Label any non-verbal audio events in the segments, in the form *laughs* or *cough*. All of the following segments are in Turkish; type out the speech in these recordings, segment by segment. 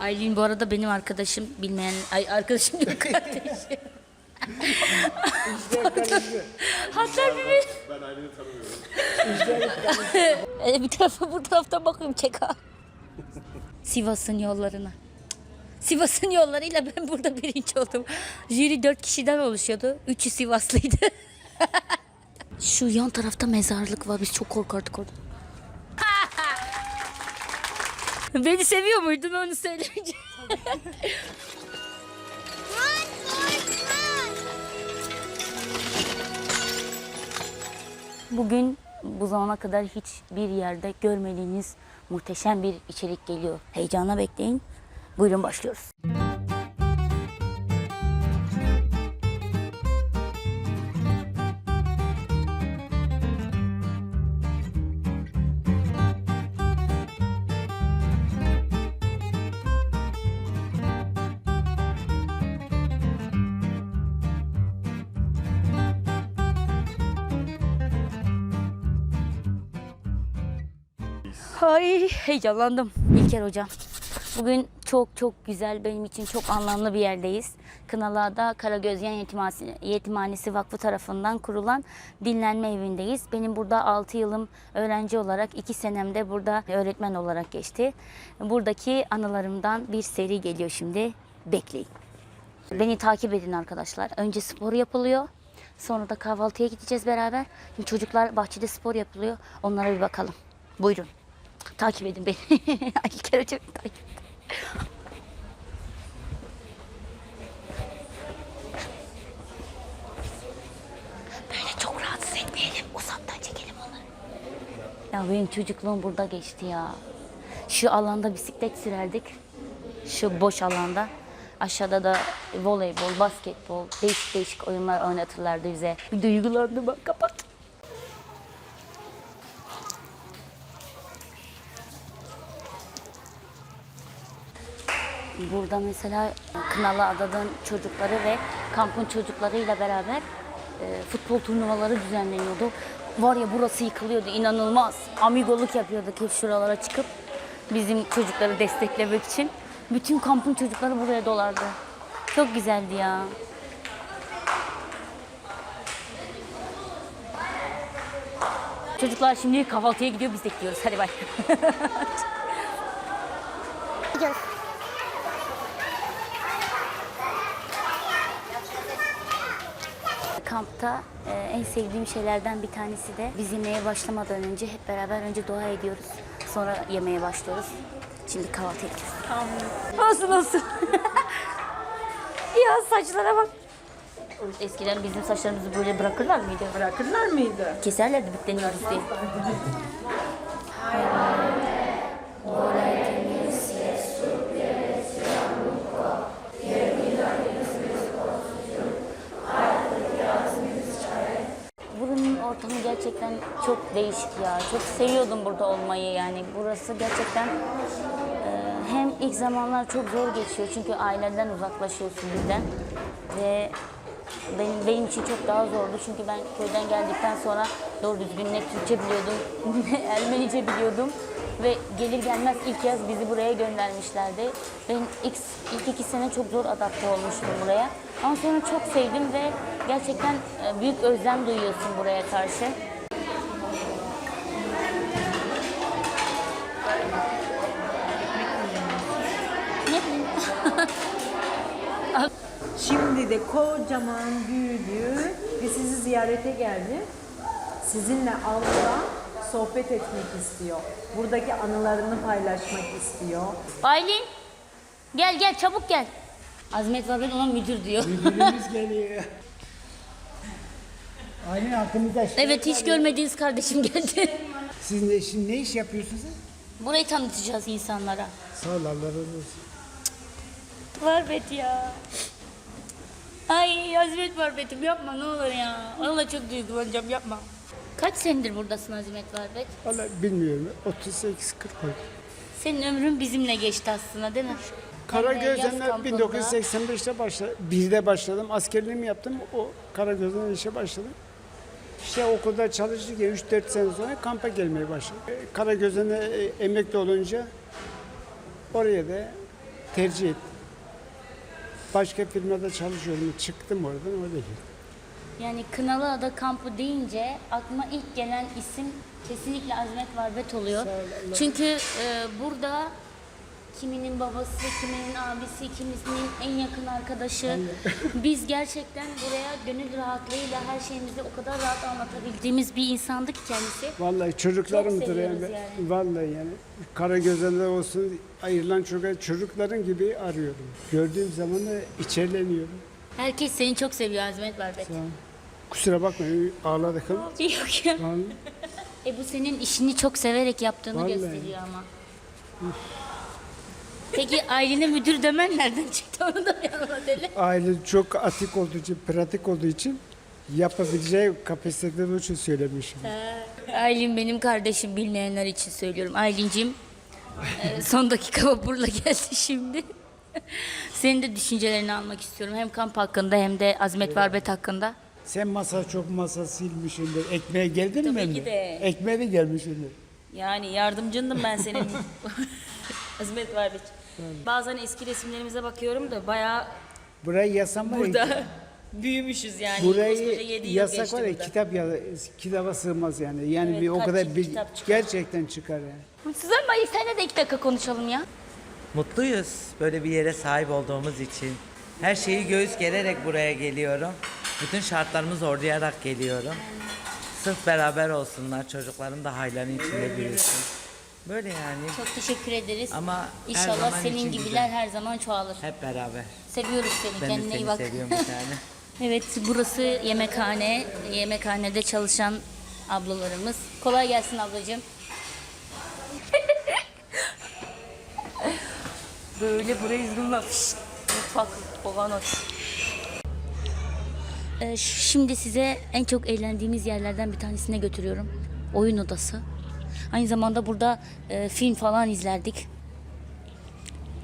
Aylin bu arada benim arkadaşım bilmeyen ay arkadaşım yok *laughs* kardeşim. Hatta bir Ben Aylin'i tanımıyorum. Ee, *laughs* bir tarafa bu taraftan bakıyorum çek ha. Sivas'ın yollarına. Sivas'ın yollarıyla ben burada birinci oldum. Jüri dört kişiden oluşuyordu. Üçü Sivaslıydı. *laughs* Şu yan tarafta mezarlık var. Biz çok korkardık orada. *laughs* Beni seviyor muydun onu söyleyince? *laughs* Bugün bu zamana kadar hiçbir yerde görmediğiniz muhteşem bir içerik geliyor. Heyecana bekleyin. Buyurun başlıyoruz. Ay heyecanlandım. İlker hocam. Bugün çok çok güzel benim için çok anlamlı bir yerdeyiz. Kınalıada Karagözyen Yetimhanesi, Yetimhanesi Vakfı tarafından kurulan dinlenme evindeyiz. Benim burada 6 yılım öğrenci olarak 2 senemde burada öğretmen olarak geçti. Buradaki anılarımdan bir seri geliyor şimdi. Bekleyin. Beni takip edin arkadaşlar. Önce spor yapılıyor. Sonra da kahvaltıya gideceğiz beraber. Şimdi çocuklar bahçede spor yapılıyor. Onlara bir bakalım. Buyurun. Takip edin beni. Ay kere çok takip. Böyle çok rahatsız etmeyelim. Uzaktan çekelim onları. Ya benim çocukluğum burada geçti ya. Şu alanda bisiklet sürerdik. Şu boş alanda. Aşağıda da voleybol, basketbol, değişik değişik oyunlar oynatırlardı bize. Bir duygulandım bak kapat. Burada mesela Kınalı Adada'nın çocukları ve kampın çocuklarıyla beraber e, futbol turnuvaları düzenleniyordu. Var ya burası yıkılıyordu inanılmaz. Amigoluk yapıyorduk hep şuralara çıkıp bizim çocukları desteklemek için. Bütün kampın çocukları buraya dolardı. Çok güzeldi ya. Çocuklar şimdi kahvaltıya gidiyor biz de gidiyoruz. Hadi bay. *laughs* Kampta e, en sevdiğim şeylerden bir tanesi de biz yemeğe başlamadan önce hep beraber önce dua ediyoruz. Sonra yemeğe başlıyoruz. Şimdi kahvaltı edeceğiz. Olsun olsun. *laughs* ya saçlara bak. Eskiden bizim saçlarımızı böyle bırakırlar mıydı? Bırakırlar mıydı? Keserlerdi bitleniyoruz diye. *laughs* Ortamı gerçekten çok değişik ya. Çok seviyordum burada olmayı yani. Burası gerçekten e, hem ilk zamanlar çok zor geçiyor çünkü aileden uzaklaşıyorsun birden ve benim benim için çok daha zordu çünkü ben köyden geldikten sonra doğru düzgün ne Türkçe biliyordum *laughs* ne Ermenice biliyordum ve gelir gelmez ilk yaz bizi buraya göndermişlerdi. Ben ilk, ilk iki sene çok zor adapte olmuştum buraya. Ama sonra çok sevdim ve gerçekten e, büyük özlem duyuyorsun buraya karşı. *laughs* Şimdi de kocaman büyüdü ve sizi ziyarete geldi. Sizinle avluda sohbet etmek istiyor. Buradaki anılarını paylaşmak istiyor. Aylin gel gel çabuk gel. Azmet var ben ona müdür diyor. Müdürümüz geliyor. Aynen hakkımızda şey evet hiç görmediğiniz kardeşim geldi. Siz ne, şimdi ne iş yapıyorsunuz? Burayı tanıtacağız insanlara. Sağ ol Allah razı olsun. Var bet ya. Ay Azmet var betim yapma ne olur ya. Valla çok duygulanacağım yapma. Kaç senedir buradasın Azmet var bet? Valla bilmiyorum. 38-40 oldu. Senin ömrün bizimle geçti aslında değil mi? Karagöz'den kampında- 1985'te başladım. Birde başladım. Askerliğimi yaptım. O Karagöz'den işe başladım. İşte okulda çalıştık ya 3-4 sene sonra kampa gelmeye başladım. E, Karagöz'den de, e, emekli olunca oraya da tercih ettim. Başka firmada çalışıyorum. Çıktım oradan öyle gittim. Yani Kınalıada kampı deyince aklıma ilk gelen isim kesinlikle Azmet Varbet oluyor. Çünkü e, burada kiminin babası, kiminin abisi, kimisinin en yakın arkadaşı. Biz gerçekten buraya gönül rahatlığıyla her şeyimizi o kadar rahat anlatabildiğimiz bir insandık kendisi. Vallahi çocuklarımdır yani. yani. Vallahi yani. Kara gözlerinde olsun ayrılan çocuk, çocukların gibi arıyorum. Gördüğüm zaman da içerleniyorum. Herkes seni çok seviyor Azmet Varbet. Sağ ol. Kusura bakmayın ağladık. Yok ya. Vallahi. *laughs* E bu senin işini çok severek yaptığını Vallahi. gösteriyor ama. Peki ailene müdür demen nereden çıktı onu da anlat hele. Aile çok atik olduğu için, pratik olduğu için yapabileceği kapasitede olduğu için söylemişim. Aylin benim kardeşim bilmeyenler için söylüyorum. Aylin'cim e, son dakika vapurla geldi şimdi. Senin de düşüncelerini almak istiyorum. Hem kamp hakkında hem de Azmet Varbet hakkında. Sen masa çok masa silmişsindir. Ekmeğe geldin Tabii mi? ki de. Ekmeğe de gelmişsindir. Yani yardımcındım ben senin. *laughs* Azmet Varbiç. Bazen eski resimlerimize bakıyorum da bayağı Burayı yasam var ya, burada *laughs* büyümüşüz yani. Burayı yasak var ya burada. kitap ya, kitaba sığmaz yani. Yani Evet, bir o kadar bir, çıkar. gerçekten çıkar yani. Suzan Bayı senle de iki dakika konuşalım ya. Mutluyuz böyle bir yere sahip olduğumuz için. Her şeyi göğüs gererek buraya geliyorum. Bütün şartlarımı zorlayarak geliyorum. Sırf beraber olsunlar, çocuklarım da hayların içinde büyüsün. Böyle yani. Çok teşekkür ederiz. Ama her İnşallah zaman senin için gibiler güzel. her zaman çoğalır. Hep beraber. Seviyoruz seni. Ben de Kendine iyi seni bak. seviyorum bir tane. *laughs* Evet burası yemekhane. Yemekhanede çalışan ablalarımız. Kolay gelsin ablacığım. Böyle burayı zoomlamış. Mutfak, kovanos. Ee, şimdi size en çok eğlendiğimiz yerlerden bir tanesine götürüyorum. Oyun odası. Aynı zamanda burada e, film falan izlerdik.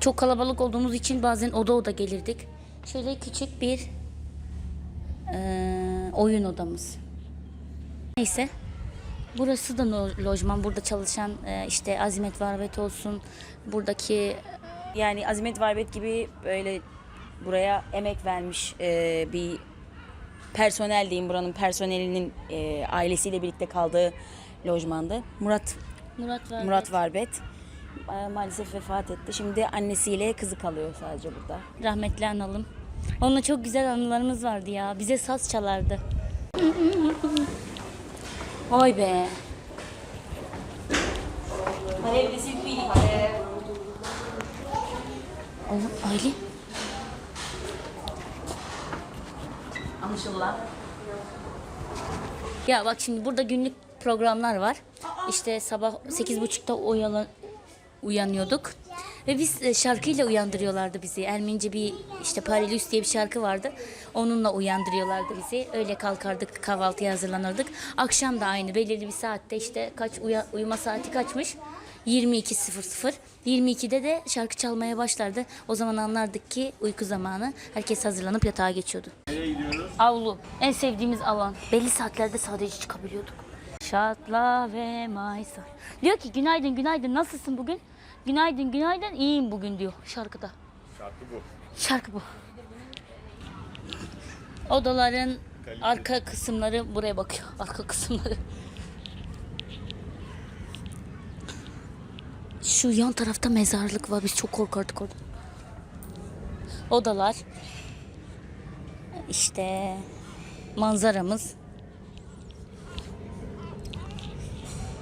Çok kalabalık olduğumuz için bazen oda oda gelirdik. Şöyle küçük bir e, oyun odamız. Neyse. Burası da lo- lojman. Burada çalışan e, işte Azimet Varbet olsun. Buradaki Yani Azimet Varbet gibi böyle buraya emek vermiş bir personel diyeyim buranın personelinin e, ailesiyle birlikte kaldığı lojmandı. Murat Murat Varbet. Murat Varbet e, maalesef vefat etti. Şimdi annesiyle kızı kalıyor sadece burada. rahmetli analım. Onunla çok güzel anılarımız vardı ya. Bize saz çalardı. Vay be. Oğlum Aylin. Anlaşılan. Ya bak şimdi burada günlük programlar var. İşte sabah sekiz buçukta uyalan, uyanıyorduk. Ve biz e, şarkıyla uyandırıyorlardı bizi. Ermenice bir işte Parilus diye bir şarkı vardı. Onunla uyandırıyorlardı bizi. Öyle kalkardık kahvaltıya hazırlanırdık. Akşam da aynı belirli bir saatte işte kaç uya- uyuma saati kaçmış? 22.00. 22'de de şarkı çalmaya başlardı. O zaman anlardık ki uyku zamanı. Herkes hazırlanıp yatağa geçiyordu. Avlu. En sevdiğimiz alan. Belli saatlerde sadece çıkabiliyorduk. Şatla ve Maysar. Diyor ki günaydın günaydın nasılsın bugün? Günaydın günaydın iyiyim bugün diyor şarkıda. Şarkı bu. Şarkı bu. Odaların arka kısımları buraya bakıyor. Arka kısımları. Şu yan tarafta mezarlık var. Biz çok korkardık orada. Odalar. İşte manzaramız.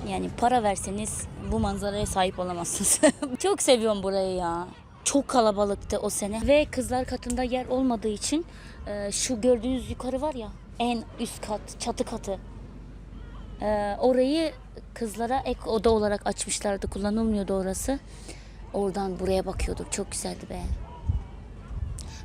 Yani para verseniz bu manzaraya sahip olamazsınız. *laughs* Çok seviyorum burayı ya. Çok kalabalıktı o sene ve kızlar katında yer olmadığı için e, şu gördüğünüz yukarı var ya en üst kat çatı katı. E, orayı kızlara ek oda olarak açmışlardı. Kullanılmıyordu orası. Oradan buraya bakıyorduk. Çok güzeldi be.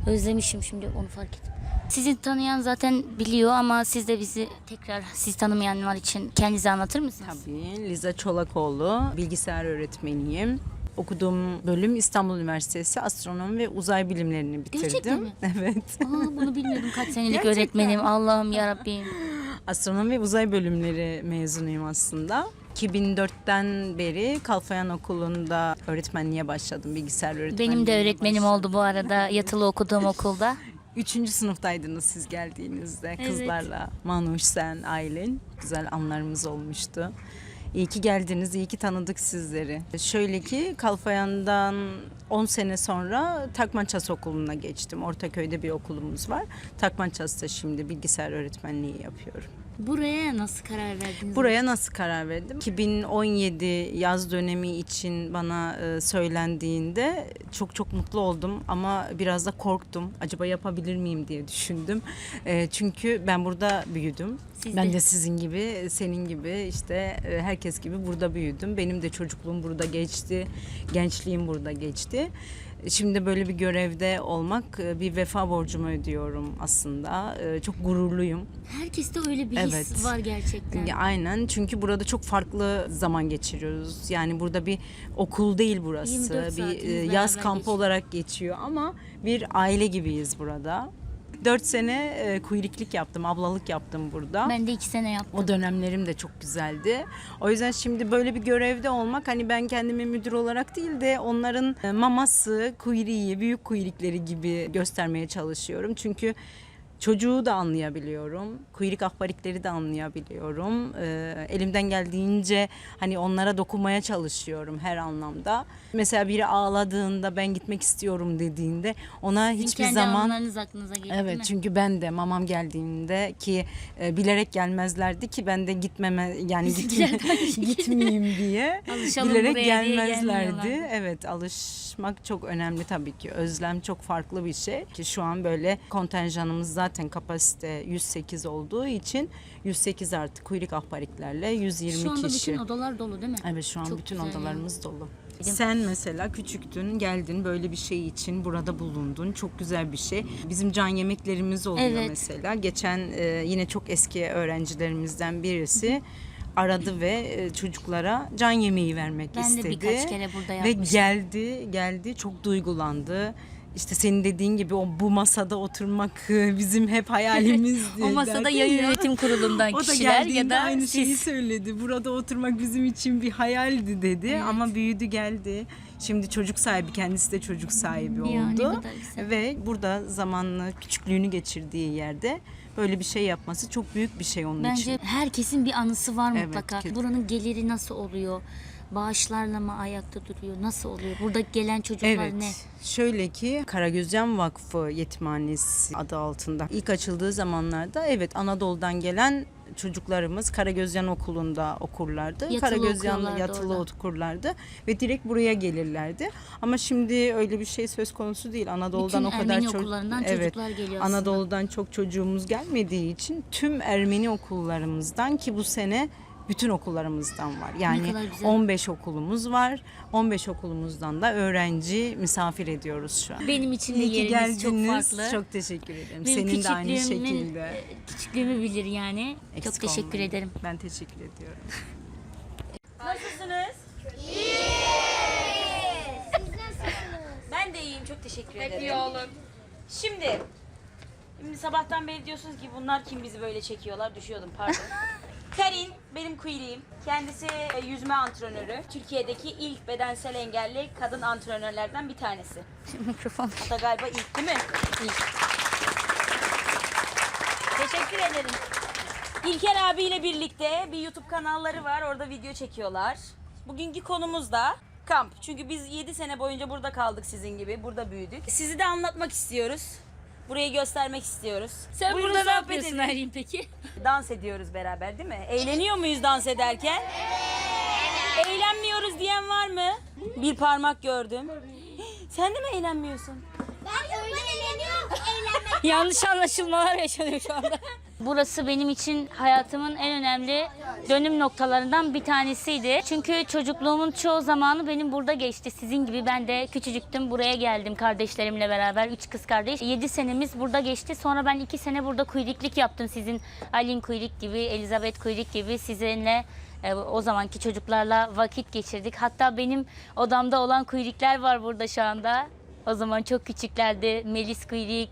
Özlemişim şimdi onu fark ettim. Sizi tanıyan zaten biliyor ama siz de bizi tekrar siz tanımayanlar için kendinizi anlatır mısınız? Tabii. Liza Çolakoğlu, bilgisayar öğretmeniyim. Okuduğum bölüm İstanbul Üniversitesi Astronomi ve Uzay Bilimlerini bitirdim. Gerçekten mi? *laughs* Evet. Aa, bunu bilmiyordum kaç senelik Gerçekten. öğretmenim. Allah'ım yarabbim. Astronomi ve uzay bölümleri mezunuyum aslında. 2004'ten beri Kalfayan Okulu'nda öğretmenliğe başladım. Bilgisayar öğretmenliği. Benim de öğretmenim oldu bu arada yatılı okuduğum okulda. *laughs* Üçüncü sınıftaydınız siz geldiğinizde kızlarla. Manuş, sen, Aylin. Güzel anlarımız olmuştu. İyi ki geldiniz, iyi ki tanıdık sizleri. Şöyle ki Kalfayan'dan 10 sene sonra Takmanças Okulu'na geçtim. Ortaköy'de bir okulumuz var. Takmanças'ta şimdi bilgisayar öğretmenliği yapıyorum. Buraya nasıl karar verdiniz? Buraya nasıl karar verdim? 2017 yaz dönemi için bana e, söylendiğinde çok çok mutlu oldum ama biraz da korktum. Acaba yapabilir miyim diye düşündüm. E, çünkü ben burada büyüdüm. Siz ben de. de sizin gibi, senin gibi işte e, herkes gibi burada büyüdüm. Benim de çocukluğum burada geçti, gençliğim burada geçti. Şimdi böyle bir görevde olmak e, bir vefa borcumu ödüyorum aslında. E, Çok gururluyum. Herkeste öyle bir his Evet. var gerçekten. Aynen çünkü burada çok farklı zaman geçiriyoruz. Yani burada bir okul değil burası. 24 Bir e, yaz kampı geçiyor. olarak geçiyor ama bir aile gibiyiz burada. Dört sene e, kuyriklik yaptım, ablalık yaptım burada. Ben de iki sene yaptım. O dönemlerim de çok güzeldi. O yüzden şimdi böyle bir görevde olmak hani ben kendimi müdür olarak değil de onların e, maması, kuyruğu, büyük kuyrukları gibi göstermeye çalışıyorum. Çünkü çocuğu da anlayabiliyorum. Kuyruk ahbarikleri de anlayabiliyorum. Ee, elimden geldiğince hani onlara dokunmaya çalışıyorum her anlamda. Mesela biri ağladığında ben gitmek istiyorum dediğinde ona Sizin hiçbir kendi zaman anılarınız aklınıza geliyor değil Evet mi? çünkü ben de mamam geldiğinde ki e, bilerek gelmezlerdi ki ben de gitmeme yani gitme, *laughs* *laughs* gitmeyeyim diye Alışalım bilerek buraya diye gelmezlerdi. Evet alışmak çok önemli tabii ki. Özlem çok farklı bir şey ki şu an böyle kontenjanımız zaten kapasite 108 olduğu için 108 artı kuyruk ahbariklerle 120 Şu anda kişi. bütün odalar dolu değil mi? Evet şu an Çok bütün odalarımız dolu. Sen mesela küçüktün, geldin böyle bir şey için burada bulundun. Çok güzel bir şey. Bizim can yemeklerimiz oluyor Evet. mesela. Geçen e, yine çok eski öğrencilerimizden birisi aradı ve e, çocuklara can yemeği vermek Ben de istedi. birkaç kere burada Ve yapmıştım. geldi, geldi çok duygulandı. İşte senin dediğin gibi o bu masada oturmak e, bizim hep hayalimizdi. *laughs* O masada ya ya. yönetim kurulundan *laughs* O da kişiler ya geldiğinde da aynı şeyi siz. söyledi. Burada oturmak bizim için bir hayaldi dedi ama büyüdü geldi. Şimdi çocuk sahibi kendisi de çocuk sahibi Ya, oldu. kadar güzel. Ve burada zamanlı küçüklüğünü geçirdiği yerde böyle bir şey yapması çok büyük bir şey onun Bence için. herkesin bir anısı var Evet, mutlaka. kesin. Buranın geliri nasıl oluyor? Bağışlarla mı ayakta duruyor? Nasıl oluyor? Burada gelen çocuklar Evet. ne? Şöyle ki Karagözcan Vakfı Yetimhanesi adı altında ilk açıldığı zamanlarda evet Anadolu'dan gelen çocuklarımız Karagözcan Okulu'nda okurlardı. Yatılı okuyorlardı yatılı orada. okurlardı ve direkt buraya gelirlerdi. Ama şimdi öyle bir şey söz konusu değil. Anadolu'dan Bütün o kadar çok okullarından çocuklar geliyor aslında. Anadolu'dan çok çocuğumuz gelmediği için tüm Ermeni okullarımızdan ki bu sene bütün okullarımızdan var. Yani kadar güzel. 15 okulumuz var. 15 okulumuzdan da öğrenci misafir ediyoruz şu an. Benim için de İyi ki yeriniz çok geldiniz. farklı. Çok teşekkür ederim. Benim Senin de aynı küçüklüğümün- şekilde. Küçüklüğümü bilir yani. Eksik çok teşekkür olmayın. ederim. Ben teşekkür ediyorum. Nasılsınız? Ben de iyiyim. Çok teşekkür ederim. iyi olun. Şimdi, şimdi sabahtan beri diyorsunuz ki bunlar kim bizi böyle çekiyorlar? Düşüyordum pardon. *laughs* Karin benim queer'iyim. Kendisi e, yüzme antrenörü. Türkiye'deki ilk bedensel engelli kadın antrenörlerden bir tanesi. *laughs* Mikrofon. Hatta galiba ilk değil mi? İlk. Teşekkür ederim. İlker abiyle birlikte bir YouTube kanalları var. Orada video çekiyorlar. Bugünkü konumuz da kamp. Çünkü biz 7 sene boyunca burada kaldık sizin gibi. Burada büyüdük. Sizi de anlatmak istiyoruz. Burayı göstermek istiyoruz. Sen Buyurun burada ne sohbet yapıyorsun. Aylin peki? Dans ediyoruz beraber değil mi? Eğleniyor muyuz dans ederken? Eğlenmiyoruz diyen var mı? Bir parmak gördüm. Sen de mi eğlenmiyorsun? Ben öyle eğleniyorum. Eğlenmek. Yanlış anlaşılmalar yaşanıyor şu anda. *laughs* Burası benim için hayatımın en önemli dönüm noktalarından bir tanesiydi. Çünkü çocukluğumun çoğu zamanı benim burada geçti. Sizin gibi ben de küçücüktüm. Buraya geldim kardeşlerimle beraber. Üç kız kardeş. Yedi senemiz burada geçti. Sonra ben iki sene burada kuyruklik yaptım. Sizin Alin Kuyruk gibi, Elizabeth Kuyruk gibi sizinle e, o zamanki çocuklarla vakit geçirdik. Hatta benim odamda olan kuyruklar var burada şu anda. O zaman çok küçüklerdi. Melis Kuyruk,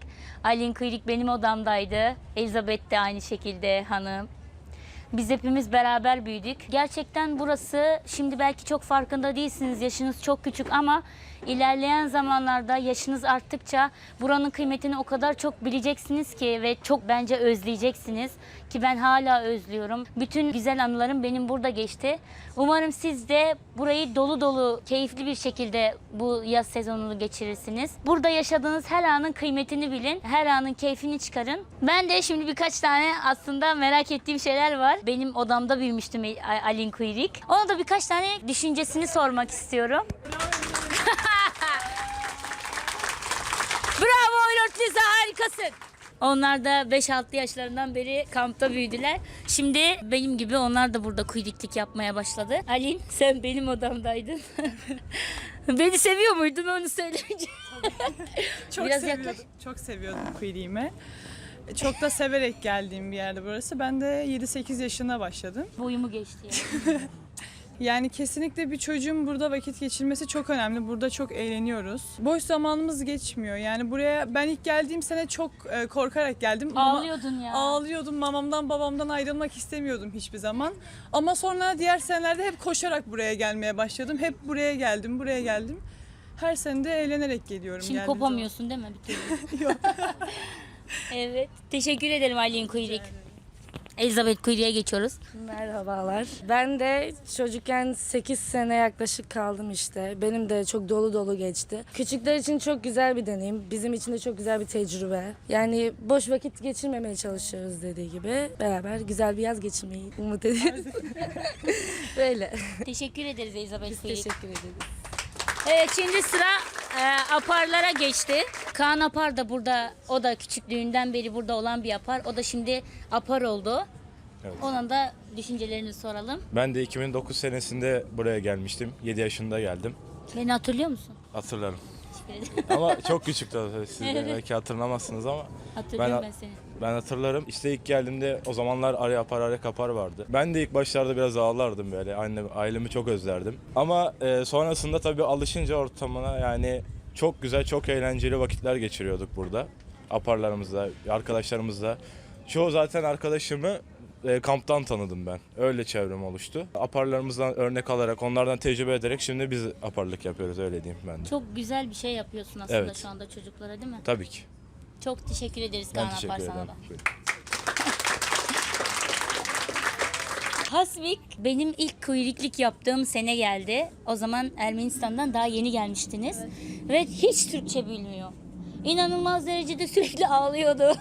Alin Kuyruk benim odamdaydı. Elizabeth de aynı şekilde hanım. Biz hepimiz beraber büyüdük. Gerçekten burası şimdi belki çok farkında değilsiniz. Yaşınız çok küçük ama ilerleyen zamanlarda yaşınız arttıkça buranın kıymetini o kadar çok bileceksiniz ki ve çok bence özleyeceksiniz ki ben hala özlüyorum. Bütün güzel anılarım benim burada geçti. Umarım siz de burayı dolu dolu, keyifli bir şekilde bu yaz sezonunu geçirirsiniz. Burada yaşadığınız her anın kıymetini bilin. Her anın keyfini çıkarın. Ben de şimdi birkaç tane aslında merak ettiğim şeyler var. Benim odamda büyümüştüm Alin Kuyrik. Ona da birkaç tane düşüncesini sormak istiyorum. Bravo Lisa harikasın. Onlar da 5-6 yaşlarından beri kampta büyüdüler. Şimdi benim gibi onlar da burada kuyruklik yapmaya başladı. Alin sen benim odamdaydın. *laughs* Beni seviyor muydun onu söyleyince? Çok Biraz seviyordum. yaklaş. Çok seviyordum Query'imi. Çok da severek geldiğim bir yerde burası. Ben de 7-8 yaşında başladım. Boyumu geçti ya. *laughs* Yani kesinlikle bir çocuğun burada vakit geçirmesi çok önemli. Burada çok eğleniyoruz. Boş zamanımız geçmiyor. Yani buraya ben ilk geldiğim sene çok e, korkarak geldim. Ağlıyordun ya. Ağlıyordum. Mamamdan babamdan ayrılmak istemiyordum hiçbir zaman. Ama sonra diğer senelerde hep koşarak buraya gelmeye başladım. Hep buraya geldim, buraya geldim. Her sene de eğlenerek geliyorum. Şimdi geldiğim kopamıyorsun değil mi bir türlü? *laughs* *laughs* evet. Teşekkür ederim Alin Kuyruk. Elizabeth Kuyruk'a geçiyoruz. Merhabalar. Ben de çocukken 8 sene yaklaşık kaldım işte. Benim de çok dolu dolu geçti. Küçükler için çok güzel bir deneyim. Bizim için de çok güzel bir tecrübe. Yani boş vakit geçirmemeye çalışıyoruz dediği gibi. Beraber güzel bir yaz geçirmeyi umut ediyoruz. *laughs* Böyle. Teşekkür ederiz Elizabeth Kuyruk. Teşekkür ederiz. Evet şimdi sıra e, aparlara geçti. Kaan Apar da burada, o da küçüklüğünden beri burada olan bir apar. O da şimdi apar oldu. Evet. Ona da düşüncelerini soralım. Ben de 2009 senesinde buraya gelmiştim. 7 yaşında geldim. Beni hatırlıyor musun? Hatırlarım. Ama çok *laughs* küçüktü tabii. Siz de belki hatırlamazsınız ama Hatırlıyorum Ben- ben, seni. Ben hatırlarım. İşte ilk geldiğimde o zamanlar araya apar araya kapar vardı. Ben de ilk başlarda biraz ağlardım böyle. Anne, ailemi çok özlerdim. Ama e, sonrasında tabii alışınca ortamına yani çok güzel, çok eğlenceli vakitler geçiriyorduk burada. Aparlarımızla, arkadaşlarımızla. Çoğu zaten arkadaşımı e, kamptan tanıdım ben. Öyle çevrem oluştu. Aparlarımızdan örnek alarak, onlardan tecrübe ederek şimdi biz aparlık yapıyoruz öyle diyeyim ben de. Çok güzel bir şey yapıyorsun aslında Evet. şu anda çocuklara değil mi? Tabii ki. Çok teşekkür ederiz Ben Kaan teşekkür Apar sana ederim. da. *laughs* Hasvik benim ilk kuyruklik yaptığım sene geldi. O zaman Ermenistan'dan daha yeni gelmiştiniz. Ve hiç Türkçe bilmiyor. İnanılmaz derecede sürekli ağlıyordu.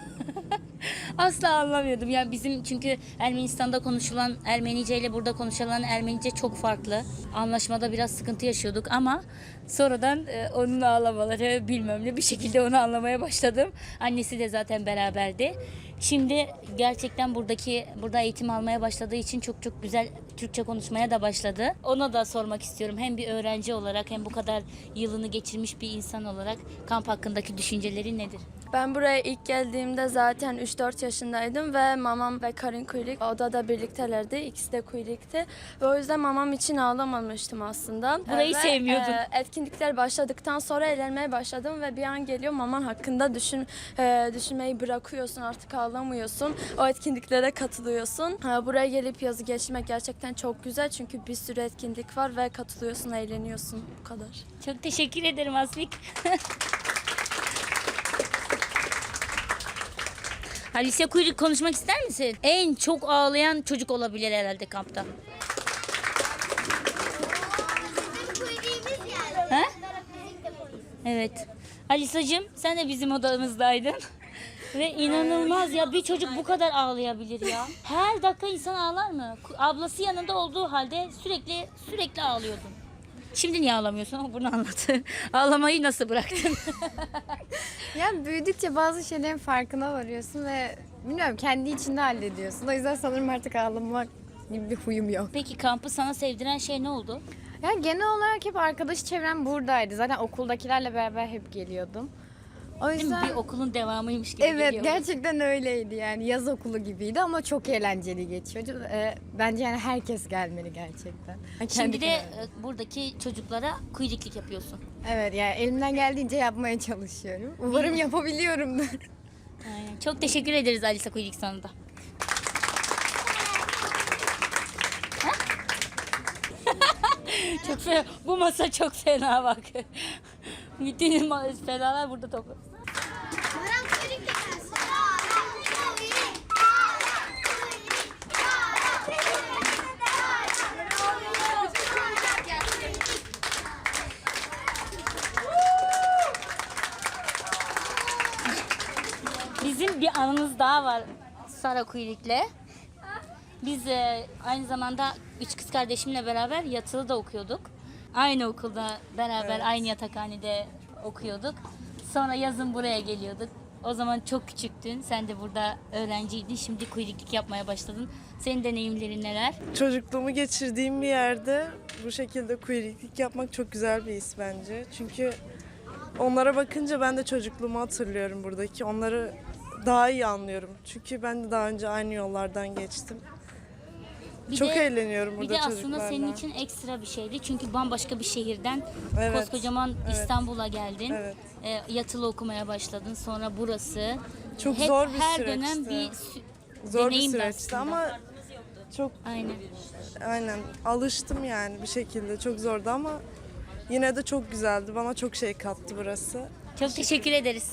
*laughs* Asla anlamıyordum. Yani bizim çünkü Ermenistan'da konuşulan Ermenice ile burada konuşulan Ermenice çok farklı. Anlaşmada biraz sıkıntı yaşıyorduk ama sonradan e, onun ağlamaları bilmem ne bir şekilde onu anlamaya başladım. Annesi de zaten beraberdi. Şimdi gerçekten buradaki burada eğitim almaya başladığı için çok çok güzel Türkçe konuşmaya da başladı. Ona da sormak istiyorum. Hem bir öğrenci olarak hem bu kadar yılını geçirmiş bir insan olarak kamp hakkındaki düşünceleri nedir? Ben buraya ilk geldiğimde zaten 3-4 yaşındaydım ve mamam ve Karin Kuyruk odada birliktelerdi. İkisi de Kuyruk'tu. Ve o yüzden mamam için ağlamamıştım aslında. Burayı Ve, sevmiyordun. e, etkinlikler başladıktan sonra eğlenmeye başladım ve bir an geliyor maman hakkında düşün e, düşünmeyi bırakıyorsun artık ağlamıyorsun. O etkinliklere katılıyorsun. E, buraya gelip yazı geçirmek gerçekten çok güzel çünkü bir sürü etkinlik var ve katılıyorsun, eğleniyorsun. Bu kadar. Çok teşekkür ederim Asvik. Alicia Kuyruk konuşmak ister misin? En çok ağlayan çocuk olabilir herhalde kampta. Evet. Alisa'cığım sen de bizim odamızdaydın. Ve inanılmaz ya bir çocuk bu kadar ağlayabilir ya. Her dakika insan ağlar mı? Ablası yanında olduğu halde sürekli sürekli ağlıyordun. Şimdi niye ağlamıyorsun? Ama bunu anlat. *laughs* Ağlamayı nasıl bıraktın? *laughs* Ya büyüdükçe bazı şeylerin farkına varıyorsun ve bilmiyorum kendi içinde hallediyorsun. O yüzden sanırım artık ağlamak gibi bir huyum yok. Peki kampı sana sevdiren şey ne oldu? Ya genel olarak hep arkadaş çevrem buradaydı. Zaten okuldakilerle beraber hep geliyordum. O Değil mi? yüzden Bir okulun devamıymış gibi Evet geliyor. gerçekten öyleydi yani yaz okulu gibiydi ama çok eğlenceli geçiyordu. Ee, bence yani herkes gelmeli gerçekten. Şimdi Kendi de kenarına. e, buradaki çocuklara kuyruklik yapıyorsun. Evet yani elimden geldiğince yapmaya çalışıyorum. Umarım yapabiliyorumdur. Aynen. Çok teşekkür ederiz Alisa Kuyruk sana da. Çok fena. Bu masa çok fena bak. *laughs* Bütün fenalar burada gelsin. Bizim bir anımız daha var Sara Kuyrik'le. Biz e, aynı zamanda üç kız kardeşimle beraber yatılı da okuyorduk. Aynı okulda beraber aynı yatakhanede okuyorduk. Sonra yazın buraya geliyorduk. O zaman çok küçüktün. Sen de burada öğrenciydin. Şimdi kuyruklik yapmaya başladın. Senin deneyimlerin neler? Çocukluğumu geçirdiğim bir yerde bu şekilde queerlik yapmak çok güzel bir his bence. Çünkü onlara bakınca ben de çocukluğumu hatırlıyorum buradaki. Onları daha iyi anlıyorum. Çünkü ben de daha önce aynı yollardan geçtim. Bir çok de- eğleniyorum burada Bir de aslında çocuklarla. senin için ekstra bir şeydi. Çünkü bambaşka bir şehirden Evet, koskocaman evet. İstanbul'a geldin. Evet. E, yatılı okumaya başladın. Sonra burası. Çok Hep- zor bir her süreçti. dönem bir Zor bir deneyim de süreçti aslında. ama çok Aynen. aynen alıştım yani bir şekilde. Çok zordu ama yine de çok güzeldi. Bana çok şey kattı burası. Çok teşekkür ederiz.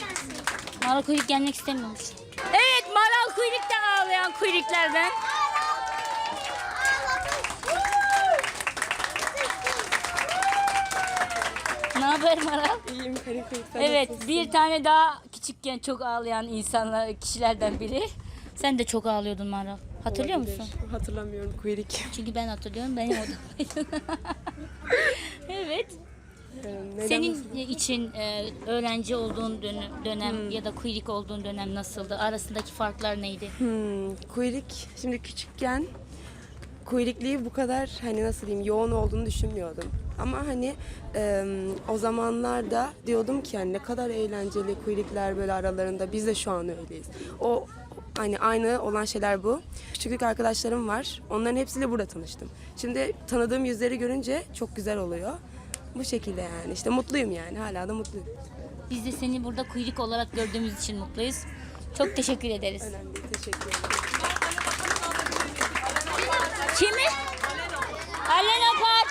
Gelsin. Maral kuyruk gelmek istemiyormuş. Kuyruklardan. Ne haber Maral? İyiyim Kara Evet bir tane daha küçükken çok ağlayan insanlar kişilerden biri. Sen de çok ağlıyordun Maral. Hatırlıyor musun? Hatırlamıyorum queerlik. Çünkü ben hatırlıyorum benim odamdaydın. *laughs* evet. Senin için e, öğrenci olduğun dönem, dönem ya da kuyruk olduğun dönem nasıldı? Arasındaki farklar neydi? Hmm, kuyruk şimdi küçükken kuyrukliği bu kadar hani nasıl diyeyim yoğun olduğunu düşünmüyordum. Ama hani e, o zamanlarda diyordum ki hani ne kadar eğlenceli kuyruklar böyle aralarında biz de şu an öyleyiz. O hani aynı olan şeyler bu. Küçüklük arkadaşlarım var. Onların hepsiyle burada tanıştım. Şimdi tanıdığım yüzleri görünce çok güzel oluyor. Bu şekilde yani işte mutluyum yani hala da mutluyum. Biz de seni burada kuyruk olarak gördüğümüz için mutluyuz. Çok teşekkür ederiz. Önemli değil, teşekkür ederim. Kimi? Alena Park.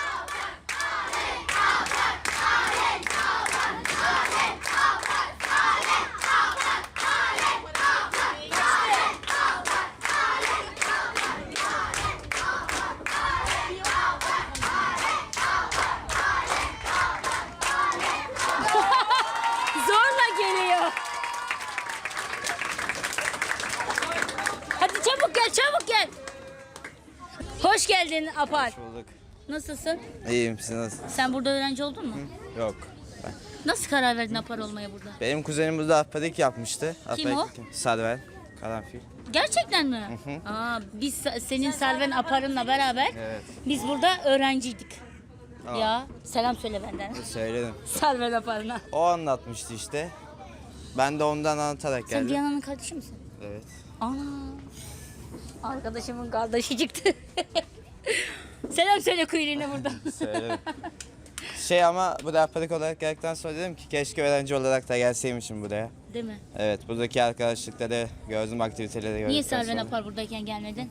Zorla geliyor. Hadi çabuk gel, çabuk gel. Hoş geldin Apar. bulduk. Nasılsın? İyiyim siz nasılsınız? Sen burada öğrenci oldun mu? Yok. Nasıl karar verdin Apar olmaya burada? Benim kuzenim burada ahpadik yapmıştı. Kim o? Sadvel. Karanfil. Gerçekten mi? Aa, biz senin Selven Apar'ınla beraber Evet. biz burada öğrenciydik. Ya selam söyle benden. *laughs* Söyledim. Selven Apar'ına. O anlatmıştı işte. Ben de ondan anlatarak Sen geldim. Diyana'nın kardeşi misin? Evet. Ana. Arkadaşımın kardeşi çıktı. *laughs* selam söyle kuyruğuna buradan. *laughs* Söyledim. şey ama bu da ahpadik olarak geldikten sonra dedim ki keşke öğrenci olarak da gelseymişim buraya. Değil mi? Evet buradaki arkadaşlıkları gördüm, aktiviteleri gördüm. Niye Selven Apar buradayken gelmedin?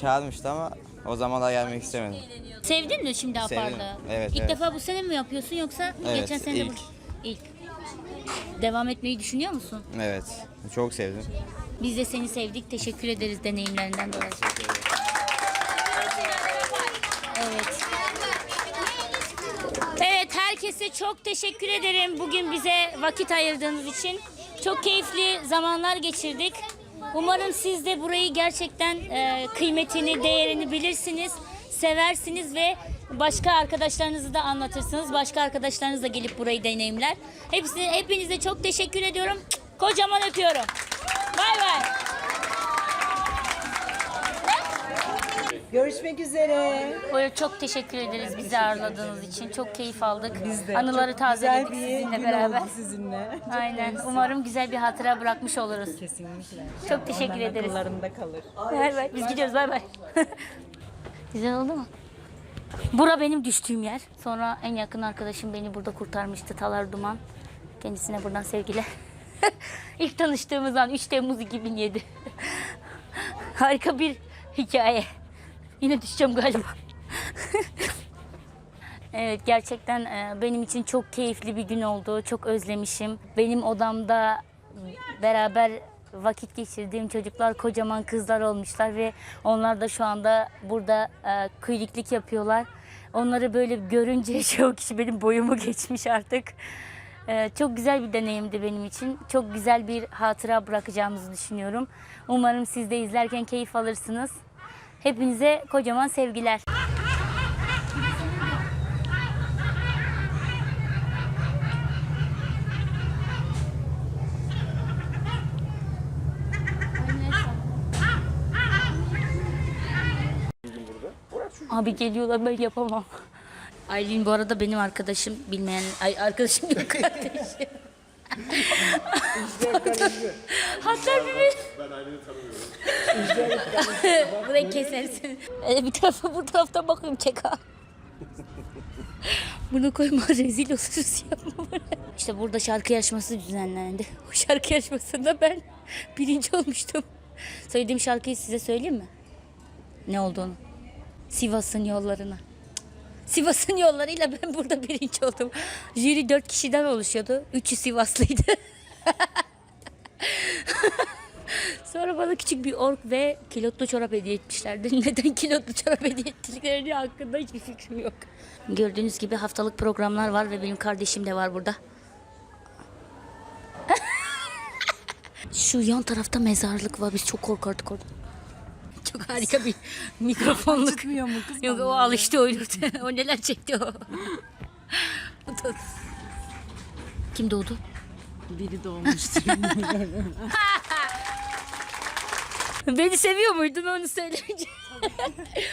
Çağırmıştı ama o zamanlar gelmek istemedim. Sevdin mi şimdi. Apar'da? Evet, İlk evet. defa bu sene mi yapıyorsun yoksa Evet, geçen sene de ilk. bu- İlk. Devam etmeyi düşünüyor musun? Evet. Çok sevdim. Biz de seni sevdik. Teşekkür ederiz deneyimlerinden dolayı. Evet. Evet herkese çok teşekkür ederim bugün bize vakit ayırdığınız için. Çok keyifli zamanlar geçirdik. Umarım siz de burayı gerçekten e, kıymetini, değerini bilirsiniz, seversiniz ve başka arkadaşlarınızı da anlatırsınız. Başka arkadaşlarınız da gelip burayı deneyimler. Hepsine, hepinize çok teşekkür ediyorum. Kocaman öpüyorum. Bay bay. Görüşmek üzere. Böyle çok teşekkür ederiz bizi ağırladığınız için. Çok keyif aldık. Biz de. Anıları tazeledik güzel bir sizinle beraber. sizinle. *laughs* Aynen. Umarım güzel bir hatıra bırakmış oluruz. Kesinlikle. Çok teşekkür Onların ederiz. akıllarında kalır. Bay bay. Biz gidiyoruz. Bay bay. *laughs* güzel oldu mu? Bura benim düştüğüm yer. Sonra en yakın arkadaşım beni burada kurtarmıştı. Talar Duman. Kendisine buradan sevgiler. *laughs* İlk tanıştığımız an 3 Temmuz 2007. Harika bir hikaye. Yine düşeceğim galiba. *laughs* evet gerçekten e, benim için çok keyifli bir gün oldu. Çok özlemişim. Benim odamda beraber vakit geçirdiğim çocuklar kocaman kızlar olmuşlar ve onlar da şu anda burada e, kuyliklik yapıyorlar. Onları böyle görünce *laughs* çoğu kişi benim boyumu geçmiş artık. E, çok güzel bir deneyimdi benim için. Çok güzel bir hatıra bırakacağımızı düşünüyorum. Umarım siz de izlerken keyif alırsınız. Hepinize kocaman sevgiler. Abi geliyorlar ben yapamam. Aylin bu arada benim arkadaşım bilmeyen arkadaşım yok kardeşim. Hatta bir Ben Aylin'i tanımıyorum. Burayı kesersin. Ee, bir tarafa bu taraftan bakıyorum çek ha. Bunu koyma rezil oluruz böyle. İşte burada şarkı yarışması düzenlendi. O şarkı yarışmasında ben birinci olmuştum. Söylediğim şarkıyı size söyleyeyim mi? Ne olduğunu. Sivas'ın yollarına. Sivas'ın yollarıyla ben burada birinci oldum. Jüri dört kişiden oluşuyordu. Üçü Sivaslıydı. *laughs* Sonra bana küçük bir ork ve kilotlu çorap hediye etmişlerdi. *laughs* Neden kilotlu çorap hediye ettiklerini hakkında hiçbir fikrim yok. Gördüğünüz gibi haftalık programlar var ve benim kardeşim de var burada. *laughs* Şu yan tarafta mezarlık var. Biz çok korkardık orada. Çok harika bir mikrofonluk. Acıtmıyor mu kız? Yok o alıştı o *laughs* o neler çekti o. Kim doğdu? Biri doğmuştu. *laughs* Beni seviyor muydun onu söyleyince? *laughs*